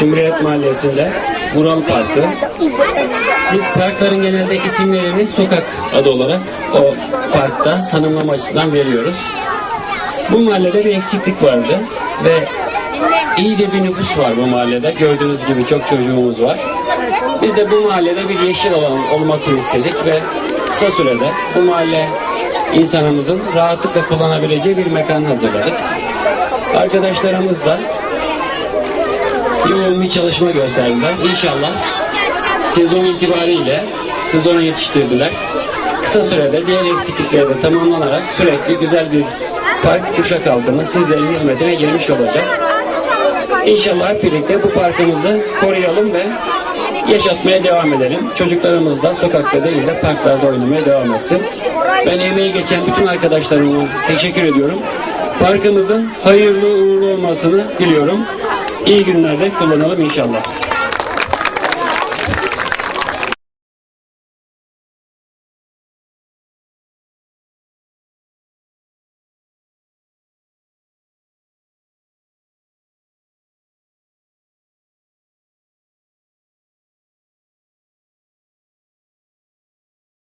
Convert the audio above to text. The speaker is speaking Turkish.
Cumhuriyet Mahallesi'nde Vural Parkı. Biz parkların genelde isimlerini sokak adı olarak o parkta tanımlama açısından veriyoruz. Bu mahallede bir eksiklik vardı ve iyi de bir nüfus var bu mahallede. Gördüğünüz gibi çok çocuğumuz var. Biz de bu mahallede bir yeşil alan olmasını istedik ve kısa sürede bu mahalle insanımızın rahatlıkla kullanabileceği bir mekan hazırladık. Arkadaşlarımız da yoğun bir çalışma gösterdiler. İnşallah sezon itibariyle sezona yetiştirdiler. Kısa sürede diğer eksiklikleri de tamamlanarak sürekli güzel bir park kuşak altında sizlerin hizmetine girmiş olacak. İnşallah birlikte bu parkımızı koruyalım ve yaşatmaya devam edelim. Çocuklarımız da sokakta değil de parklarda oynamaya devam etsin. Ben emeği geçen bütün arkadaşlarıma teşekkür ediyorum. Parkımızın hayırlı uğurlu olmasını diliyorum. İyi günlerde kullanalım inşallah.